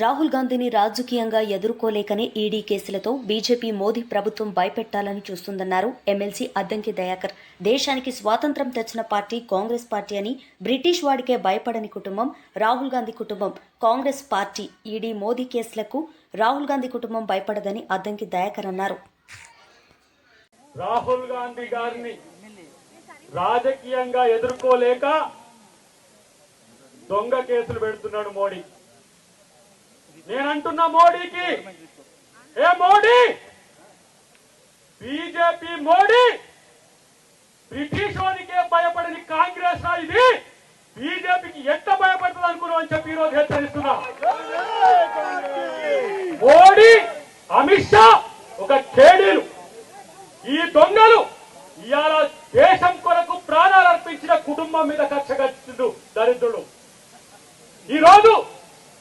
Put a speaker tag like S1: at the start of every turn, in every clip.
S1: రాహుల్ గాంధీని రాజకీయంగా ఎదుర్కోలేకనే ఈడీ కేసులతో బీజేపీ మోదీ ప్రభుత్వం భయపెట్టాలని చూస్తుందన్నారు ఎమ్మెల్సీ అద్దంకి దయాకర్. దేశానికి స్వాతంత్రం తెచ్చిన పార్టీ కాంగ్రెస్ పార్టీ అని బ్రిటిష్ వాడికే భయపడని కుటుంబం రాహుల్ గాంధీ కుటుంబం. కాంగ్రెస్ పార్టీ ఈడీ మోదీ కేసులకు రాహుల్ గాంధీ కుటుంబం భయపడదని అద్దంకి దయాకర్ అన్నారు.
S2: రాహుల్ గాంధీ గారిని రాజకీయంగా ఎదుర్కోలేక దొంగ కేసులు పెడుతున్నాడు మోడీ. నేనంటున్నా మోడీకి. ఏ మోడీ? బీజేపీ మోడీ? బ్రిటిష్ వానికే భయపడని కాంగ్రెస్ ఇది? బీజేపీకి ఎంత భయపడుతుంది అనుకున్నావు అని చెప్పి ఈరోజు హెచ్చరిస్తున్నా. మోడీ అమిత్ షా ఒక కేడీలు. ఈ దొంగలు ఇవాళ దేశం కొరకు ప్రాణాలు అర్పించిన కుటుంబం మీద కక్ష కట్టిండు దరిద్రుడు ఈ రోజు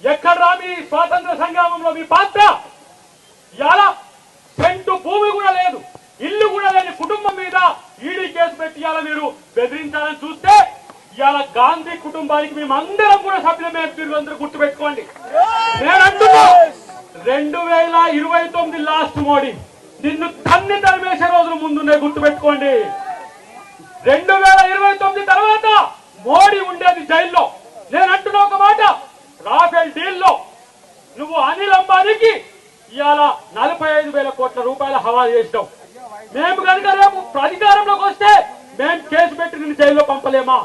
S2: ఎక్కడ రా మీ స్వాతంత్ర సంగ్రామంలో మీ పాత్ర? ఇలా సెంటు భూమి కూడా లేదు ఇల్లు కూడా లేని కుటుంబం మీద ఈడీ కేసు పెట్టి ఇలా మీరు బెదిరించాలని చూస్తే ఇవాళ గాంధీ కుటుంబానికి మేమందరం కూడా సభ్యులమే మీరు అందరూ గుర్తుపెట్టుకోండి. నేను అంటున్నా రెండు వేల ఇరవై తొమ్మిది లాస్ట్ మోడీ నిన్ను తన్ని తరిమేసే రోజులు ముందున్నాయి గుర్తుపెట్టుకోండి. రెండు వేల ఇరవై తొమ్మిది తర్వాత మోడీ ఉండేది జైల్లో. నేను అంటున్నా ఒక మాట రాఫెల్ డీల్లో నువ్వు అనిల్ అంబానీకి ఇవాళ నలభై ఐదు వేల కోట్ల రూపాయల హవా చేసినావు. మేము కనుక రేపు అధికారంలోకి వస్తే మేము కేసు పెట్టి నిన్ను జైల్లో పంపలేమా?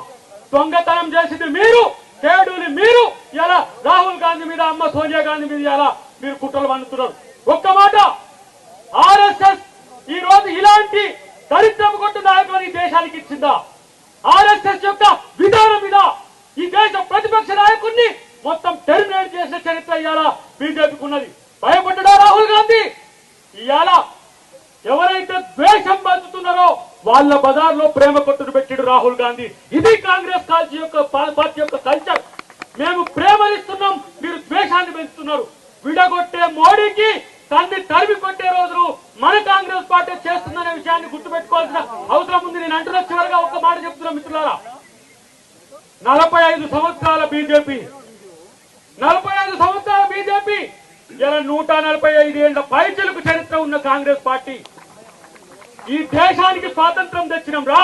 S2: దొంగతనం చేసింది మీరు కేడుని మీరు ఇలా రాహుల్ గాంధీ మీద అమ్మ సోనియా గాంధీ మీద ఇలా మీరు కుట్రలు పండుతున్నారు ఒక్క మాట ఆర్ఎస్ఎస్ ఈ రోజు ఇలాంటి దరిద్రం కొట్టు నాయకులను ఈ దేశానికి ఇచ్చిందా? ఆర్ఎస్ఎస్ యొక్క విధానం మీద ఈ దేశ ప్రతిపక్ష నాయకుడిని మొత్తం టెర్మినేట్ చేసిన చరిత్ర ఇవాళ బీజేపీకి ఉన్నది భయపడ్డా రాహుల్ గాంధీ? ఇవాళ ఎవరైతే ద్వేషం పంచుతున్నారో వాళ్ళ బజార్లో ప్రేమ కొట్టుడు పెట్టిడు రాహుల్ గాంధీ. ఇది కాంగ్రెస్ పార్టీ యొక్క పార్టీ యొక్క కల్చర్ మేము ప్రేమనిస్తున్నాం మీరు ద్వేషాన్ని పెంచుతున్నారు. విడగొట్టే మోడీకి తన్ని తరిమి కొట్టే రోజులు మన కాంగ్రెస్ పార్టీ చేస్తుందనే విషయాన్ని గుర్తుపెట్టుకోవాల్సిన అవసరం ఉంది. నేను అంటున్న చివరిగా ఒక మాట చెప్తున్నా మిత్రులారా. నలభై ఐదు సంవత్సరాల బీజేపీ నలభై ఐదు సంవత్సరాల బీజేపీ. ఇలా నూట నలభై ఐదు ఏళ్ళ పైచలకు చరిత్ర ఉన్న కాంగ్రెస్ పార్టీ. ఈ దేశానికి స్వాతంత్రం తెచ్చినాం రా.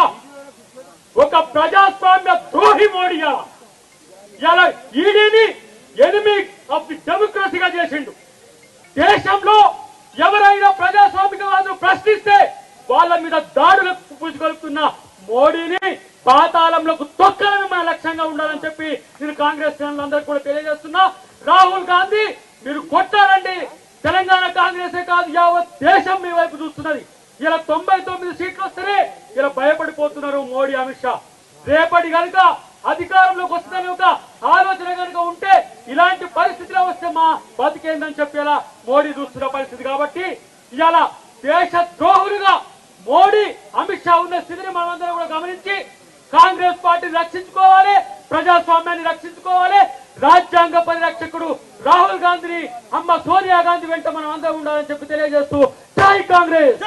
S2: ఒక ప్రజాస్వామ్య ద్రోహి మోడీ ఇలా ఈడీని ఎనిమి ఆఫ్ ది డెమోక్రసీగా చేసిండు. దేశంలో ఎవరైనా ప్రజాస్వామికవాదులు ప్రశ్నిస్తే వాళ్ళ మీద దాడులకు పుచ్చుకొలుపుతున్న. మోడీని పాతాళంలోకి తొక్కడమే మన లక్ష్యంగా ఉండాలని చెప్పి నేను కాంగ్రెస్ శ్రేణులందరికీ కూడా తెలియజేస్తున్నా. రాహుల్ గాంధీ మీరు కొట్టారండి. తెలంగాణ కాంగ్రెసే కాదు యావత్ దేశం మీ వైపు చూస్తున్నది. ఇలా తొంభై తొమ్మిది సీట్లు వస్తేనే ఇలా భయపడిపోతున్నారు మోడీ అమిత్ షా. రేపటి కనుక అధికారంలోకి వస్తుందని ఒక ఆలోచన కనుక ఉంటే ఇలాంటి పరిస్థితిలో వస్తే మా బతికేందని చెప్పేలా మోడీ చూస్తున్న పరిస్థితి కాబట్టి ఇలా దేశ ద్రోహులుగా మోడీ అమిత్ షా ఉన్న స్థితిని మనమందరం కూడా గమనించి కాంగ్రెస్ పార్టీని రక్షించుకోవాలి ప్రజాస్వామ్యాన్ని రక్షించుకోవాలి రాజ్యాంగ పరిరక్షకుడు రాహుల్ గాంధీని అమ్మ సోనియా గాంధీ వెంట మనం అందరం ఉండాలని చెప్పి తెలియజేస్తూ జై కాంగ్రెస్!